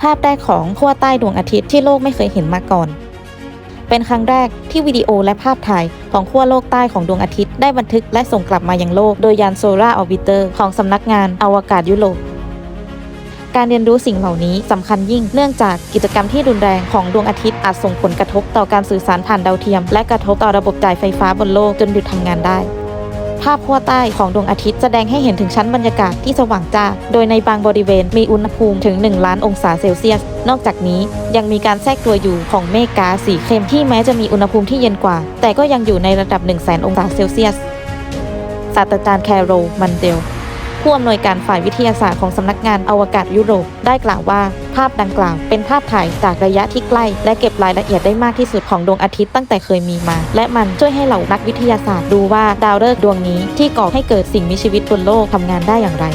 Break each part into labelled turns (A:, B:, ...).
A: ภาพแรกของขั้วใต้ดวงอาทิตย์ที่โลกไม่เคยเห็นมาก่อน เป็นครั้งแรกที่วิดีโอและภาพถ่ายของขั้วโลกใต้ของดวงอาทิตย์ได้บันทึกและส่งกลับมายังโลกโดยยานโซลาร์ออร์บิเตอร์ของสำนักงานอวกาศยุโรปการเรียนรู้สิ่งเหล่านี้สำคัญยิ่งเนื่องจากกิจกรรมที่รุนแรงของดวงอาทิตย์อาจส่งผลกระทบต่อการสื่อสารผ่านดาวเทียม และกระทบต่อระบบจ่ายไฟฟ้าบนโลกจนหยุดทำงานได้ ภาพขั้วใต้ของดวงอาทิตย์แสดงให้เห็นถึงชั้นบรรยากาศที่สว่างจ้า โดยในบางบริเวณมีอุณหภูมิถึง 1 ล้านองศาเซลเซียส นอกจากนี้ยังมีการแทรกตัวอยู่ของเมฆกาสีเข้มที่แม้จะมีอุณหภูมิที่เย็นกว่า แต่ก็ยังอยู่ในระดับ 1 0 0 0 0แองศาเซลเซียสศาสตราจารย์แคโรมันเดล ผู้อำนวยการฝ่ายวิทยาศาสตร์ของสำนักงานอวกาศยุโรป ได้กล่าวว่า ภาพดังกล่าวเป็นภาพถ่ายจากระยะที่ใกล้ และเก็บรายละเอียดได้มากที่สุดของดวงอาทิตย์ตั้งแต่เคยมีมา และมันช่วยให้เหล่านักวิทยาศาสตร์ดูว่าดาวฤกษ์ดวงนี้ที่ก่อให้เกิดสิ่งมีชีวิตบนโลกทำงานได้อย่างไร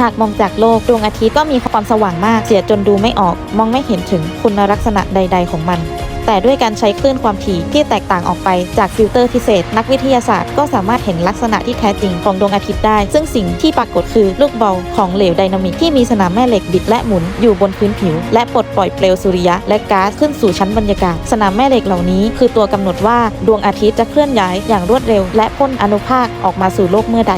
A: หากมองจากโลกดวงอาทิตย์ก็มีความสว่างมากเสียจนดูไม่ออก มองไม่เห็นถึงคุณลักษณะใด ๆ ของมัน แต่ด้วยการใช้คลื่นความถี่ที่แตกต่างออกไปจากฟิลเตอร์พิเศษ นักวิทยาศาสตร์ก็สามารถเห็นลักษณะที่แท้จริงของดวงอาทิตย์ได้ ซึ่งสิ่งที่ปรากฏคือลูกบอลของเหลวไดนามิกที่มีสนามแม่เหล็กบิดและหมุนอยู่บนพื้นผิว และปลดปล่อยเปลวสุริยะและก๊าซขึ้นสู่ชั้นบรรยากาศ สนามแม่เหล็กเหล่านี้ คือตัวกำหนดว่าดวงอาทิตย์จะเคลื่อนย้ายอย่างรวดเร็ว และพ่นอนุภาคออกมาสู่โลกเมื่อใด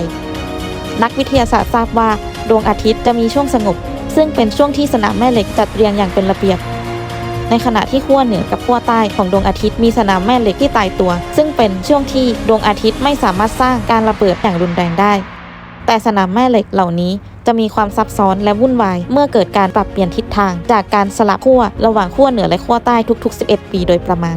A: นักวิทยาศาสตร์ทราบว่า ดวงอาทิตย์จะมีช่วงสงบ ซึ่งเป็นช่วงที่สนามแม่เหล็กจัดเรียงอย่างเป็นระเบียบ ในขณะที่ขั้วเหนือกับขั้วใต้ของดวงอาทิตย์มีสนามแม่เหล็กที่ตายตัว ซึ่งเป็นช่วงที่ดวงอาทิตย์ไม่สามารถสร้างการระเบิดอย่างรุนแรงได้ แต่สนามแม่เหล็กเหล่านี้จะมีความซับซ้อนและวุ่นวาย เมื่อเกิดการปรับเปลี่ยนทิศทาง จากการสลับขั้วระหว่างขั้วเหนือและขั้วใต้ทุก ๆ 11 ปีโดยประมาณ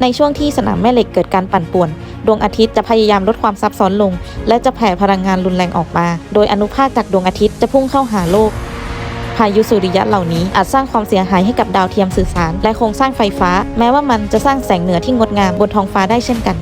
A: ในช่วงที่สนามแม่เหล็กเกิดการปั่นป่วน ดวงอาทิตย์จะพยายามลดความซับซ้อนลง และจะแผ่พลังงานรุนแรงออกมา โดยอนุภาคจากดวงอาทิตย์จะพุ่งเข้าหาโลก พายุสุริยะเหล่านี้อาจสร้างความเสียหายให้กับดาวเทียมสื่อสาร และโครงสร้างไฟฟ้า แม้ว่ามันจะสร้างแสงเหนือที่งดงามบนท้องฟ้าได้เช่นกัน